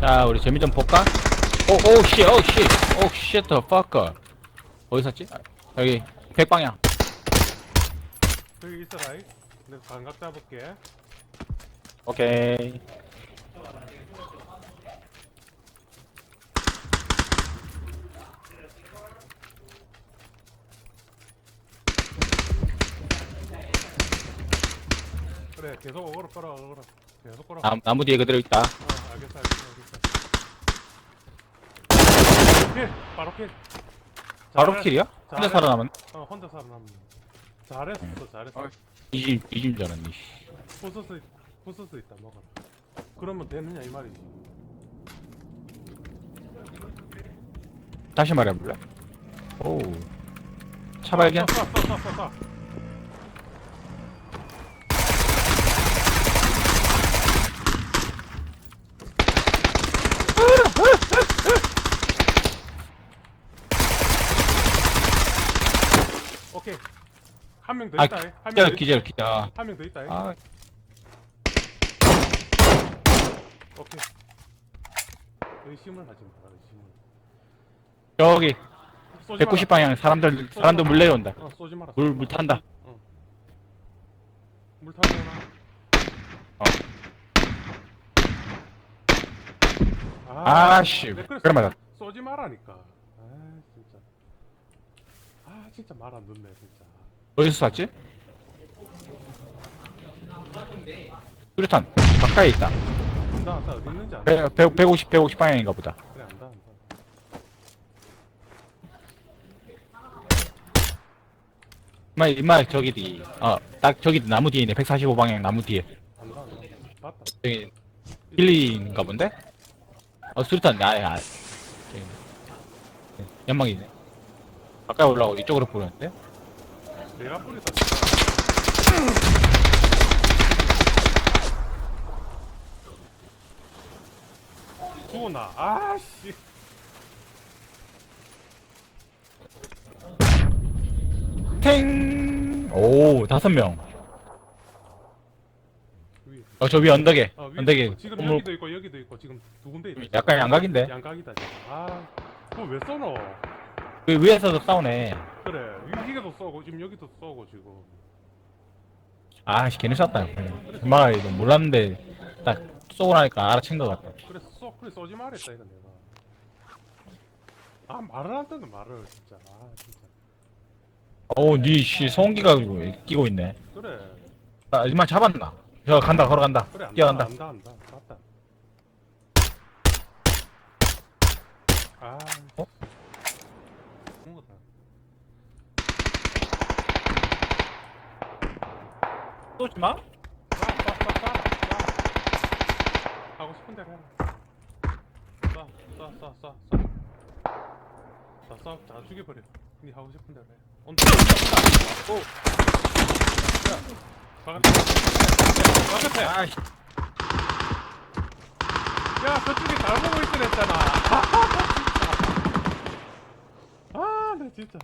자, 우리 재미 좀 볼까? 오, 오, 씨, 오, 씨, 오, 씨, 더 fucker. 어디 샀지? 아, 여기, 백방향. 저기 있어라. 이. 내가 반각 잡을게. 오케이. 그래, 계속 어그로 끌어, 어그로. 계속 끌어. 나, 나무 뒤에 그대로 있다. 어, 알겠어, 알겠어, 알겠어. 킬! 바로 킬! 바로 잘해. 킬이야? 혼자. 살아남은? 어, 혼자 살아남는. 잘했어, 잘했어. 어. 이집, 이집 줄 알았네, 씨. 부스스, 부스스 있다, 먹어라. 그러면 되느냐, 이 말이지. 다시 말해볼래? 오. 차 발견? 쏴, 쏴, 쏴, 쏴, 쏴. 오케이. 한 명 더 아, 있다. 한명 기절, 더 기절, 기절. 한명 더 있다. 아, 오케이. 의심을 하지 마라. 의심을. 저기, 쏘지 190방향 사람들, 사람들 물 내려온다. 어, 쏘지 마라. 물, 물 탄다. 물 타거나. 어. 아, 아씨, 내 그래서 그래 맞아. 쏘지 마라니까. 아, 진짜. 말 안 듣네, 진짜. 어디서 샀지? 수류탄, 가까이 있다. 안다, 안다. 어디 있는지 안다. 100, 100, 150, 150 방향인가 보다. 그래, 안다, 안다. 이마, 이마, 저기 뒤. 어, 딱 저기 나무 뒤에 있네. 145 방향 나무 뒤에. 안다, 안다. 저기, 빌리인가 본데? 어, 수류탄, 아, 아. 저기. 연막이 있네. 가까이 올라오고 이쪽으로 보는데? 내가 뿌리다. 진짜. 죽었나? 아씨. 탱! 오, 다섯 명. 위에. 어, 저 위 언덕에. 어, 위에 언덕에. 있고, 지금 건물- 여기도 있고 여기도 있고 지금 두 군데 있다. 약간 양각인데? 양각이다. 지금. 아, 그거 왜 쏘노? 그 위에서도 싸우네. 그래, 위기계도 쏘고 지금 여기도 쏘고 지금. 아, 씨, 괜히 쐈다. 엄마가 이거 몰랐는데, 딱 쏘고 나니까 알아챈 것 같다. 그래 쏘, 그래 쏘지 말했다 이거 내가. 아 말을 안 듣는 말을 진짜. 아 진짜. 어우, 니, 씨, 소음기가 끼고 있네. 그래, 아, 이만 잡았나? 저 간다, 걸어간다. 그래 안다, 뛰어간다. 안다, 안다, 맞다. 아, 어? 좋은 거다. 쏘지 마? 쏴, 쏴, 쏴, 쏴, 쏴. 하고 싶은 대로 해라. 쏴, 쏴, 쏴, 쏴, 쏴. 쏴, 쏴, 다 죽여버려. 니 하고 싶은 대로 해. 온다. 오. 야, 바깥에. 바깥에. 아, 씨. 야, 저쪽에 잘 보고 있으랬잖아. 아, 나 진짜.